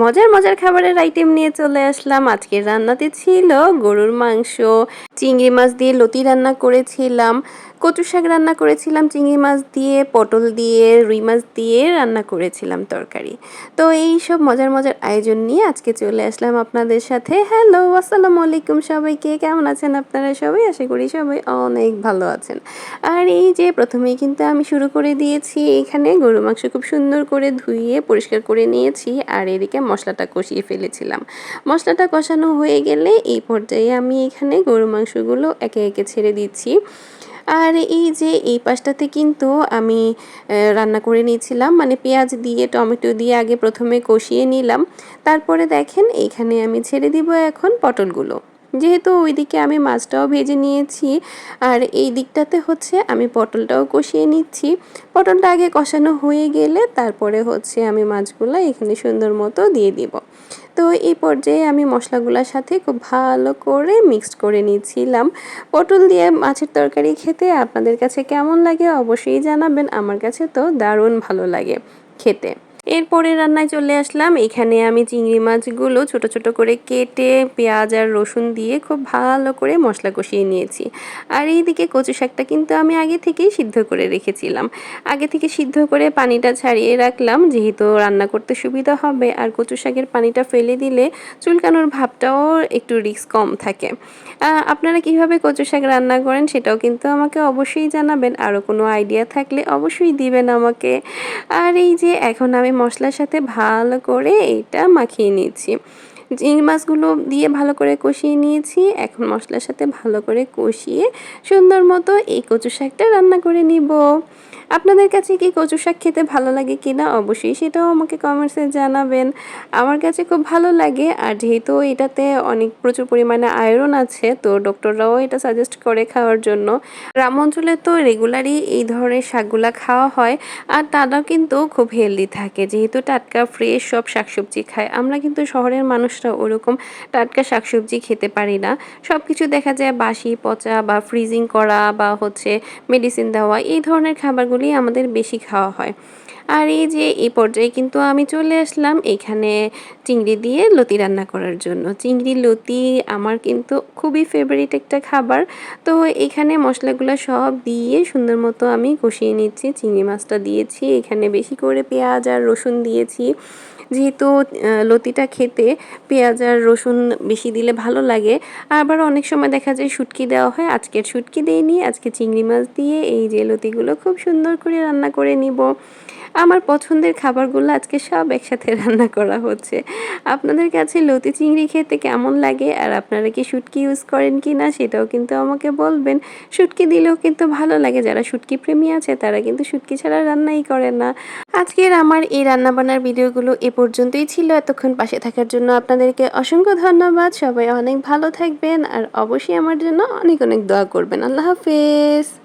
মজার মজার খাবারের আইটেম নিয়ে চলে আসলাম। আজকের রান্নাতে ছিল গরুর মাংস, চিংড়ি মাছ দিয়ে লতি রান্না করেছিলাম, কচু শাক রান্না করেছিলাম, চিংড়ি মাছ দিয়ে, পটল দিয়ে, রুই মাছ দিয়ে রান্না করেছিলাম তরকারি। তো এই সব মজার মজার আয়োজন নিয়ে আজকে চলে আসলাম আপনাদের সাথে। হ্যালো আসসালামু আলাইকুম সবাইকে। কেমন আছেন আপনারা সবাই? আশা করি সবাই অনেক ভালো আছেন। আর এই যে প্রথমেই কিন্তু আমি শুরু করে দিয়েছি। এখানে গরু মাংস খুব সুন্দর করে ধুইয়ে পরিষ্কার করে নিয়েছি। আর এদিকে মশলাটা কষিয়ে ফেলেছিলাম। মশলাটা কষানো হয়ে গেলে এই পর্যায়ে আমি এখানে গরু মাংসগুলো একে একে ছেড়ে দিচ্ছি। আর এই যে এই পাশটাতে কিন্তু আমি রান্না করে নিয়েছিলাম। মানে পেঁয়াজ দিয়ে, টমেটো দিয়ে আগে প্রথমে কষিয়ে নিলাম। তারপরে দেখেন এইখানে আমি ছেড়ে দিব এখন পটলগুলো। যেহেতু ওইদিকে আমি মাছটাও ভেজে নিয়েছি, আর এই দিকটাতে হচ্ছে আমি পটলটাও কষিয়ে নিচ্ছি। পটলটা আগে কষানো হয়ে গেলে তারপরে হচ্ছে আমি মাছগুলো এখানে সুন্দর মতো দিয়ে দিব। তো এই পর্যায়ে আমি মশলাগুলোর সাথে খুব ভালো করে মিক্সড করে নিচ্ছিলাম। পটল দিয়ে মাছের তরকারি খেতে আপনাদের কাছে কেমন লাগে অবশ্যই জানাবেন, আমার কাছে তো দারুণ ভালো লাগে খেতে। এরপরে রান্নায় চলে আসলাম। এখানে আমি চিংড়ি মাছগুলো ছোট ছোট করে কেটে পেঁয়াজ আর রসুন দিয়ে খুব ভালো করে মশলা কষিয়ে নিয়েছি। আর এইদিকে কচু শাকটা কিন্তু আমি আগে থেকেই সিদ্ধ করে রেখেছিলাম। আগে থেকে সিদ্ধ করে পানিটা ছাড়িয়ে রাখলাম, যেহেতু রান্না করতে সুবিধা হবে। আর কচু শাকের পানিটা ফেলে দিলে চুলকানোর ভাবটাও একটু রিস্ক কম থাকে। আপনারা কীভাবে কচু শাক রান্না করেন সেটাও কিন্তু আমাকে অবশ্যই জানাবেন। আরও কোনো আইডিয়া থাকলে অবশ্যই দিবেন আমাকে। আর এই যে এখন আমি মশলার সাথে ভালো করে এটা মাখিয়ে নিয়েছি। চিংড়ি মাছগুলো দিয়ে ভালো করে কষিয়ে নিয়েছি। এখন মশলার সাথে ভালো করে কষিয়ে সুন্দর মতো এই কচু শাকটা রান্না করে নিব। আপনাদের কাছে কি কচু শাক খেতে ভালো লাগে কি না অবশ্যই সেটাও আমাকে কমেন্টসে জানাবেন। আমার কাছে খুব ভালো লাগে আর যেহেতু এটাতে অনেক প্রচুর পরিমাণে আয়রন আছে, তো ডক্টররাও এটা সাজেস্ট করে খাওয়ার জন্য। গ্রাম অঞ্চলে তো রেগুলারই এই ধরনের শাকগুলা খাওয়া হয় আর তারাও কিন্তু খুব হেলদি থাকে। যেহেতু টাটকা ফ্রেশ সব শাকসবজি খায়, আমরা কিন্তু শহরের মানুষরা ওরকম টাটকা শাকসবজি খেতে পারি না। সব কিছু দেখা যায় বাসি, পচা বা ফ্রিজিং করা বা হচ্ছে মেডিসিন দেওয়া, এই ধরনের খাবারগুলো এগুলি আমাদের বেশি খাওয়া হয়। আর এই যে এই পর্যায়ে কিন্তু আমি চলে আসলাম এখানে চিংড়ি দিয়ে লতি রান্না করার জন্য। চিংড়ি, লতি আমার কিন্তু খুবই ফেভারিট একটা খাবার। তো এখানে মশলাগুলো সব দিয়ে সুন্দর মতো আমি কষিয়ে নিচ্ছি। চিংড়ি মাছটা দিয়েছি, এখানে বেশি করে পেঁয়াজ আর রসুন দিয়েছি। যেহেতু লতিটা খেতে পেঁয়াজ আর রসুন বেশি দিলে ভালো লাগে। আবার অনেক সময় দেখা যায় শুটকি দেওয়া হয়। আজকের শুটকি দিইনি, আজকে চিংড়ি মাছ দিয়ে এই যে লতিগুলো খুব সুন্দর করে রান্না করে নিব। আমার পছন্দের খাবারগুলো আজকে সব একসাথে রান্না করা হচ্ছে। আপনাদের কাছে লতি চিংড়ি খেতে কেমন লাগে আর আপনারা কি শুটকি ইউজ করেন কি না সেটাও কিন্তু আমাকে বলবেন। শুটকি দিলেও কিন্তু ভালো লাগে, যারা শুটকি প্রেমী আছে তারা কিন্তু শুটকি ছাড়া রান্নাই করে না। আজকের আমার এই রান্নাবান্নার ভিডিওগুলো এ পর্যন্তই ছিল। এতক্ষণ পাশে থাকার জন্য আপনাদেরকে অসংখ্য ধন্যবাদ। সবাই অনেক ভালো থাকবেন আর অবশ্যই আমার জন্য অনেক অনেক দোয়া করবেন। আল্লাহ হাফেজ।